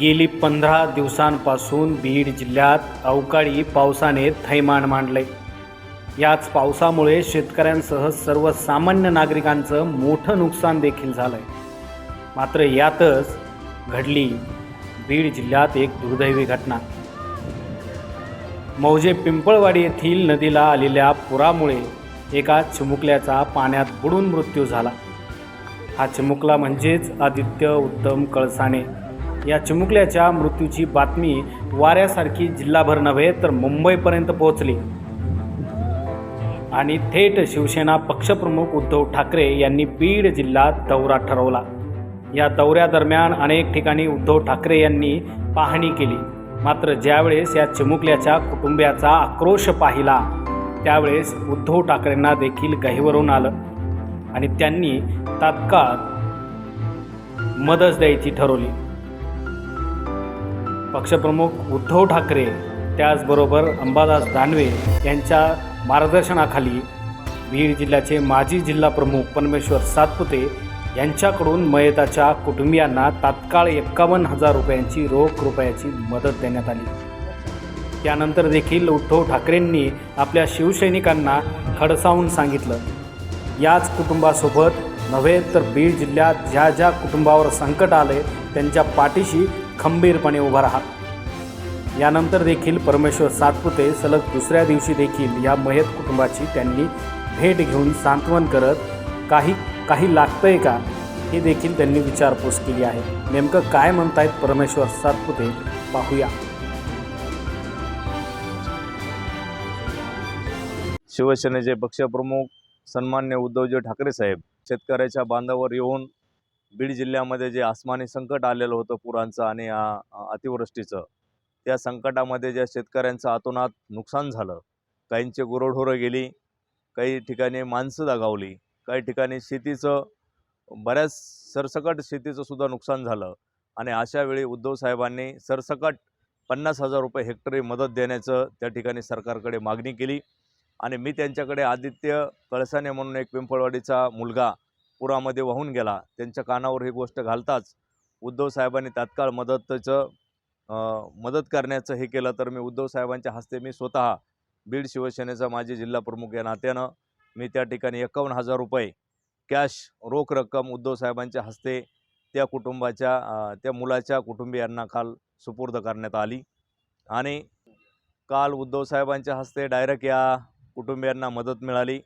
गेली पंधरा दिवसांपासून बीड जिल्ह्यात अवकाळी पावसाने थैमान मांडले. याच पावसामुळे शेतकऱ्यांसह सर्वसामान्य नागरिकांचं मोठं नुकसान देखील झालंय. मात्र यातच घडली बीड जिल्ह्यात एक दुर्दैवी घटना. मौजे पिंपळवाडी येथील नदीला आलेल्या पुरामुळे एका चिमुकल्याचा पाण्यात बुडून मृत्यू झाला. हा चिमुकला म्हणजेच आदित्य उत्तम कळसाणे. या चिमुकल्याच्या मृत्यूची बातमी वाऱ्यासारखी जिल्हाभर नव्हे तर मुंबईपर्यंत पोहोचली. आणि थेट शिवसेना पक्षप्रमुख उद्धव ठाकरे यांनी बीड जिल्ह्यात दौरा ठरवला. या दौऱ्यादरम्यान अनेक ठिकाणी उद्धव ठाकरे यांनी पाहणी केली. मात्र ज्यावेळेस या चिमुकल्याच्या कुटुंबियाचा आक्रोश पाहिला त्यावेळेस उद्धव ठाकरेंना देखील गहिवरून आलं आणि त्यांनी तात्काळ मदत द्यायची ठरवली. पक्षप्रमुख उद्धव ठाकरे त्याचबरोबर अंबादास दानवे यांच्या मार्गदर्शनाखाली बीड जिल्ह्याचे माजी जिल्हा प्रमुख परमेश्वर सातपुते यांच्याकडून मयताच्या कुटुंबियांना तात्काळ एक्कावन्न हजार रुपयांची रोख रुपयाची मदत देण्यात आली. त्यानंतर देखील उद्धव ठाकरेंनी आपल्या शिवसैनिकांना खडसावून सांगितलं. याच कुटुंबासोबत नव्हे तर बीड जिल्ह्यात ज्या ज्या कुटुंबावर संकट आले त्यांच्या पाठीशी खंबीरपणे उभा राहा. यानंतर देखील परमेश्वर सातपुते सलग दुसऱ्या दिवशी देखील या मयत कुटुंबाची त्यांनी भेट घेऊन सांत्वन करत काही काही लागतंय का? हे देखील त्यांनी विचारपूस केली आहे. नेमकं काय म्हणतायत परमेश्वर सातपुते? पाहूया. शिवसेनेचे पक्षप्रमुख सन्मान्य उद्धवजी ठाकरे साहेब शेतकऱ्याच्या बांधावर येऊन बीड जिल्ह्यामध्ये जे आसमानी संकट आलेलं होतं पुरांचं आणि अतिवृष्टीचं त्या संकटामध्ये ज्या शेतकऱ्यांचं आतोनात नुकसान झालं काहींचे गुरंढोरं गेली काही ठिकाणी माणसं दगावली काही ठिकाणी शेतीचं बऱ्याच सरसकट शेतीचं सुद्धा नुकसान झालं आणि अशा वेळी उद्धव साहेबांनी सरसकट पन्नास हजार रुपये हेक्टरी मदत देण्याचं त्या ठिकाणी सरकारकडे मागणी केली आणि मी त्यांच्याकडे आदित्य कळसाने म्हणून एक पिंपळवाडीचा मुलगा पुरामध्ये वाहून गेला. त्यांच्या कानावर ही गोष्ट घालताच उद्धव साहेबांनी तात्काळ मदतीचं मदत करण्याचं हे केलं. तर मी उद्धव साहेबांच्या हस्ते मी स्वतः बीड शिवसेनेचा माजी जिल्हा प्रमुख या नात्यानं मी त्या ठिकाणी एकावन्न हजार रुपये कॅश रोख रक्कम उद्धव साहेबांच्या हस्ते त्या कुटुंबाच्या त्या मुलाच्या कुटुंबियांना काल सुपूर्द करण्यात आली. आणि काल उद्धव साहेबांच्या हस्ते डायरेक्ट या कुटुंबियांना मदत मिळाली.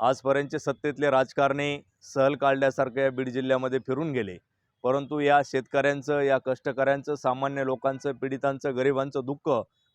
आजपर्यंतचे सत्तेतले राजकारणी सहल काढल्यासारख्या बीड जिल्ह्यामध्ये फिरून गेले. परंतु या शेतकऱ्यांचं या कष्टकऱ्यांचं सामान्य लोकांचं पीडितांचं गरिबांचं दुःख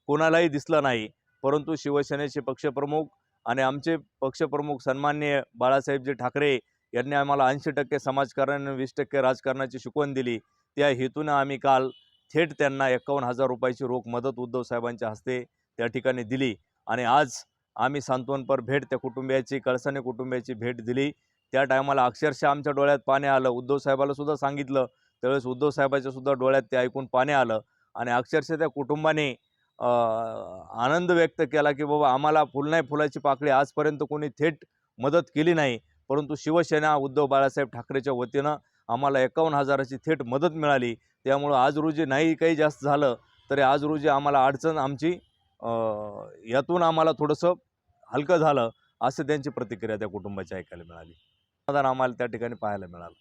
कोणालाही दिसलं नाही. परंतु शिवसेनेचे पक्षप्रमुख आणि आमचे पक्षप्रमुख सन्माननीय बाळासाहेबजी ठाकरे यांनी आम्हाला ऐंशी टक्के समाजकारण वीस टक्के राजकारणाची शिकवण दिली. त्या हेतूनं आम्ही काल थेट त्यांना एकावन्न हजार रुपयाची रोख मदत उद्धव साहेबांच्या हस्ते त्या ठिकाणी दिली. आणि आज आम्ही सांत्वनपर भेट त्या कुटुंबियाची कळसाने कुटुंबियाची भेट दिली. त्या टायमाला अक्षरशः आमच्या डोळ्यात पाणी आलं. उद्धव साहेबाला सुद्धा सांगितलं. त्यावेळेस उद्धव साहेबाच्या सुद्धा डोळ्यात ते ऐकून पाणी आलं. आणि अक्षरशः त्या कुटुंबाने आनंद व्यक्त केला की बाबा आम्हाला फुल नाही फुलाची पाकळी आजपर्यंत कोणी थेट मदत केली नाही. परंतु शिवसेना उद्धव बाळासाहेब ठाकरेच्या वतीनं आम्हाला एकावन्न हजाराची थेट मदत मिळाली. त्यामुळं आज रोजी नाही काही जास्त झालं तरी आज रोजी आम्हाला अडचण आमची यातून आम्हाला थोडंसं हलकं झालं असं त्यांची प्रतिक्रिया त्या कुटुंबाची ऐकायला मिळाली. समाधान आम्हाला त्या ठिकाणी पाहायला मिळालं.